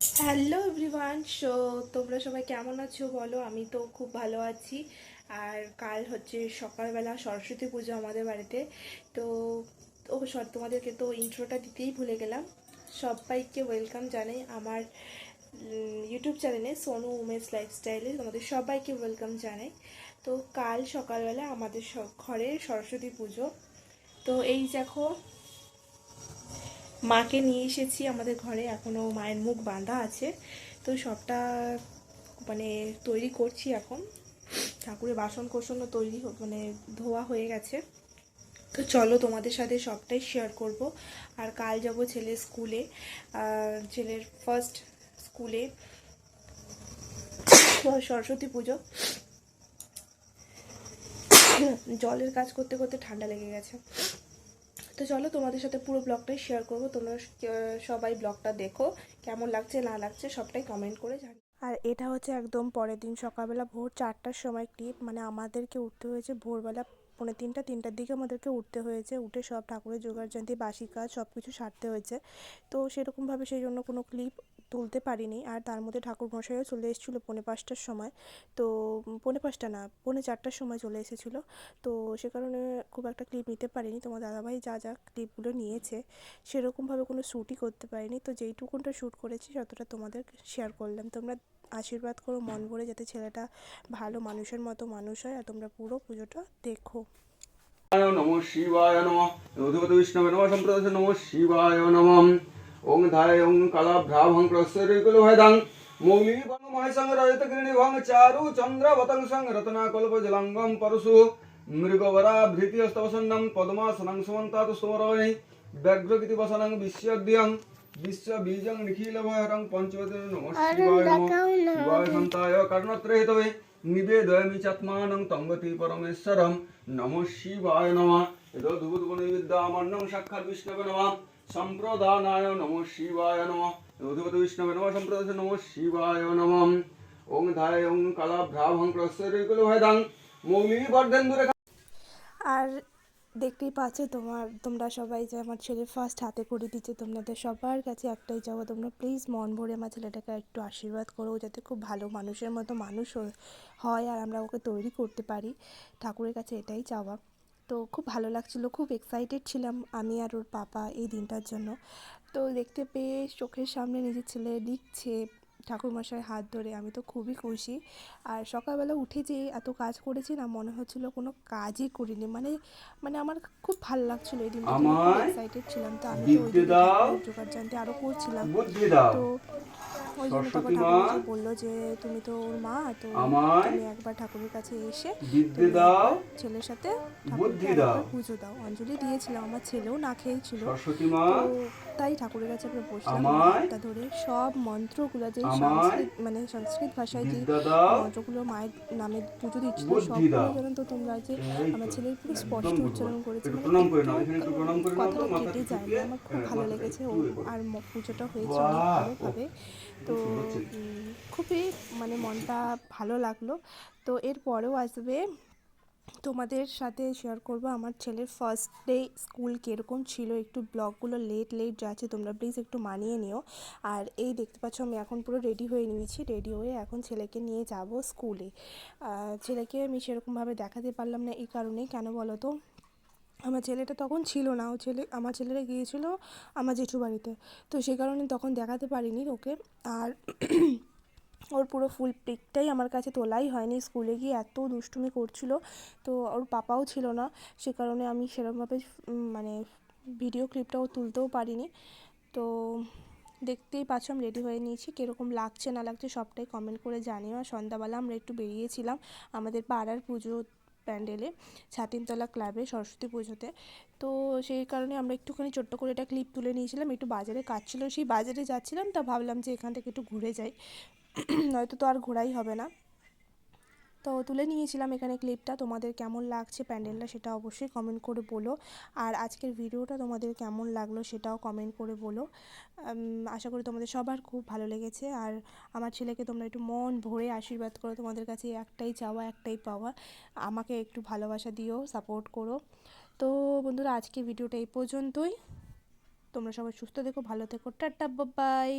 Hello everyone so তোমরা সবাই কেমন আছো বলো? আমি তো খুব ভালো আছি। আর কাল হচ্ছে সকালবেলা সরস্বতী পুজো আমাদের বাড়িতে। তো ও তোমাদেরকে তো ইন্ট্রোটা দিতেই ভুলে গেলাম। সবাইকে ওয়েলকাম জানাই আমার ইউটিউব চ্যানেলে সোনু উমেশ লাইফস্টাইলে তোমাদের সবাইকে ওয়েলকাম জানাই। তো কাল সকালবেলা আমাদের ঘরে সরস্বতী পুজো। তো এই দেখো মাকে নিয়ে এসেছি আমাদের ঘরে। এখনও মায়ের মুখ বাঁধা আছে। তো সবটা মানে তৈরি করছি এখন। ঠাকুরের বাসন কোসনও তৈরি মানে ধোয়া হয়ে গেছে। তো চলো তোমাদের সাথে সবটাই শেয়ার করব। আর কাল যাব ছেলের স্কুলে ছেলের ফার্স্ট স্কুলে সরস্বতী পুজো। জলের কাজ করতে করতে ঠান্ডা লেগে গেছে। তো চলো তোমাদের সাথে পুরো ব্লগটাই শেয়ার করব। তোমরা সবাই ব্লগটা দেখো, কেমন লাগছে, না লাগছে, সবটাই কমেন্ট করে জানি। আর এটা হচ্ছে একদম পরের দিন সকালবেলা ভোর চারটার সময় ক্লিপ মানে আমাদেরকে উঠতে হয়েছে ভোরবেলা পৌনে তিনটা, তিনটার দিকে আমাদেরকে উঠতে হয়েছে, উঠে সব ঠাকুরের জোগাড় জয়ন্তী বাসি কাজ সব কিছু সারতে হয়েছে। তো সেরকমভাবে সেই জন্য কোনো ক্লিপ তুলতে পারিনি। আর তার মধ্যে ঠাকুর মশাইও চলে এসেছিল পৌনে পাঁচটার সময়। তো পৌনে পাঁচটা না, পৌনে চারটার সময় চলে এসেছিল। তো, সে কারণে খুব একটা ক্লিপ নিতে পারিনি। তোমার দাদাভাই যা যা ক্লিপগুলো নিয়েছে, সেরকমভাবে কোনো শ্যুটই করতে পারিনি। তো, যেইটুকুনটা শ্যুট করেছি ততটা তোমাদের শেয়ার করলাম। তোমরা আশীর্বাদ করো মন ভরে যাতে ছেলেটা ভালো মানুষের মতো মানুষ হয়, আর তোমরা পুরো পুজোটা দেখো। নমঃ শিবায় নমঃ। বিষ্ণবে নমঃ, সম্প্রদায় নমঃ শিবায় নমঃ। ওং ধায় ওং কালাভ্রাভং প্রসরিকুল ভয়দাং মৌলি ভং মহেশং রজত গিরিণি ভং চারু চন্দ্র বতং সং রত্না কল্প জলাঙ্গম পরশু মৃগবরা ভৃতি হস্তবসন্নম পদ্মাসনং সুমন্তাত সুমরণি ব্যগ্রগীতি বসনং বিশ্বদ্যং বিশ্ব বীজং নিখিল ভয়রং নমঃ সন্তায় কর্ণত্রে তবে নিবেদয়ামি চাত্মানং তঙ্গতি পরমেশ্বরম। নমঃ শিবায় নমঃ। এদো ধূপদুপনিবিদ্যামন্নং সাক্ষাৎ বিষ্ণবে নমঃ। সম্প্রদানায় নমঃ শিবায় নমঃ বিষ্ণবে নমঃ সম্প্রদায় নমঃ শিবায় নমঃ ওং ধায় ওং কালাভ্রাভং প্রসরিকুল ভয়দাং মৌলি আর দেখতেই পাচ্ছ তোমার, তোমরা সবাই যে আমার ছেলে ফার্স্ট হাতে করে দিচ্ছে, তোমাদের সবার কাছে একটাই চাওয়া, তোমরা প্লিজ মন ভরে আমার ছেলেটাকে একটু আশীর্বাদ করো, যাতে খুব ভালো মানুষের মতো মানুষ হয় আর আমরা ওকে তৈরি করতে পারি। ঠাকুরের কাছে এটাই চাওয়া। তো খুব ভালো লাগছিল খুব এক্সাইটেড ছিলাম আমি আর ওর পাপা এই দিনটার জন্য। তো দেখতে পেয়ে চোখের সামনে নিজের ছেলে লিখছে ঠাকুরমশাই হাত ধরে আমি তো খুবই খুশি। আর সকালবেলা উঠে যে এত কাজ করেছি না মনে হচ্ছিল কোনো কাজই করিনি। মানে মানে আমার খুব ভালো লাগছিল এই দিনটা এক্সাইটেড ছিলাম। তো আমি তো ওই। জোগাড় জানতে আরও করছিলাম। তো ওই জন্য তারপর সরস্বতী মা, ঠাকুর বলল যে তুমি তো ওর মা তো তুমি একবার ঠাকুরের কাছে এসে দাও ছেলের সাথে ঠাকুরকে একবার পুজো দাও। অঞ্জলি দিয়েছিলাম আমার ছেলেও না খেয়েছিল। তো তাই ঠাকুরের কাছে আমরা বসলাম। হাতটা ধরে সব মন্ত্রগুলো যে সংস্কৃত মানে সংস্কৃত ভাষায় যে মন্ত্রগুলো মায়ের নামে পুজো দিচ্ছিল সবগুলো। যেন তো তোমরা যে আমার তো, ছেলের পুরো স্পষ্ট উচ্চারণ করেছে। মানে তো, কথাটা কেটে যায়। আমার খুব হ্যাঁ, ভালো লেগেছে। আর পুজোটা হয়েছে অনেক ভালোভাবে। তো খুবই মানে মনটা ভালো লাগল। তো এরপরেও আসবে। তোমাদের সাথে শেয়ার করব আমার ছেলের ফার্স্ট ডে স্কুল কীরকম ছিল। একটু ব্লগগুলো লেট লেট যাচ্ছে তোমরা প্লিজ একটু মানিয়ে নিও। আর এই দেখতে পাচ্ছ আমি এখন পুরো রেডি হয়ে নিয়েছি। রেডি হয়ে এখন ছেলেকে নিয়ে যাব স্কুলে ছেলেকে আমি সেরকমভাবে দেখাতে পারলাম না এই কারণেই। কেন বলো তো? আমার ছেলেটা তখন ছিল না, ও ছেলে, আমার ছেলেরা গিয়েছিল আমার জেঠু বাড়িতে। তো সে কারণে তখন দেখাতে পারিনি ওকে। আর ওর পুরো ফুল পিকটাই আমার কাছে তোলাই হয়নি। স্কুলে গিয়ে এত দুষ্টুমি করছিল, তো ওর পাপাও ছিল না। সে কারণে আমি সেরকমভাবে মানে ভিডিও ক্লিপটাও তুলতেও পারিনি। তো দেখতেই পাচ্ছ আমি রেডি হয়ে নিয়েছি। কীরকম লাগছে না লাগছে সবটাই কমেন্ট করে জানিও। আর সন্ধ্যাবেলা আমরা একটু বেরিয়েছিলাম আমাদের পাড়ার পুজো প্যান্ডেলে, ছাতিনতলা ক্লাবে সরস্বতী পুজোতে। তো সেই কারণে আমরা একটুখানি ছোট্ট করে একটা ক্লিপ তুলে নিয়েছিলাম, একটু বাজারে কাজ ছিল। সেই বাজারে যাচ্ছিলাম, তা ভাবলাম যে এখান থেকে একটু ঘুরে যাই। নয়তো তো আর ঘোরাই হবে না। তো তুলে নিয়েছিলাম এখানে ক্লিপটা। তোমাদের কেমন লাগছে প্যান্ডেলটা সেটা অবশ্যই কমেন্ট করে বলো। আর আজকের ভিডিওটা তোমাদের কেমন লাগল সেটাও কমেন্ট করে বলো। আশা করি তোমাদের সবার খুব ভালো লেগেছে। আর আমার ছেলেকে তোমরা একটু মন ভরে আশীর্বাদ করো। তোমাদের কাছে একটাই চাওয়া, একটাই পাওয়া। আমাকে একটু ভালোবাসা দিও সাপোর্ট করো। তো বন্ধুরা আজকে ভিডিওটা এই পর্যন্তই। তোমরা সবাই সুস্থ থেকো, ভালো থেকো। Tata bye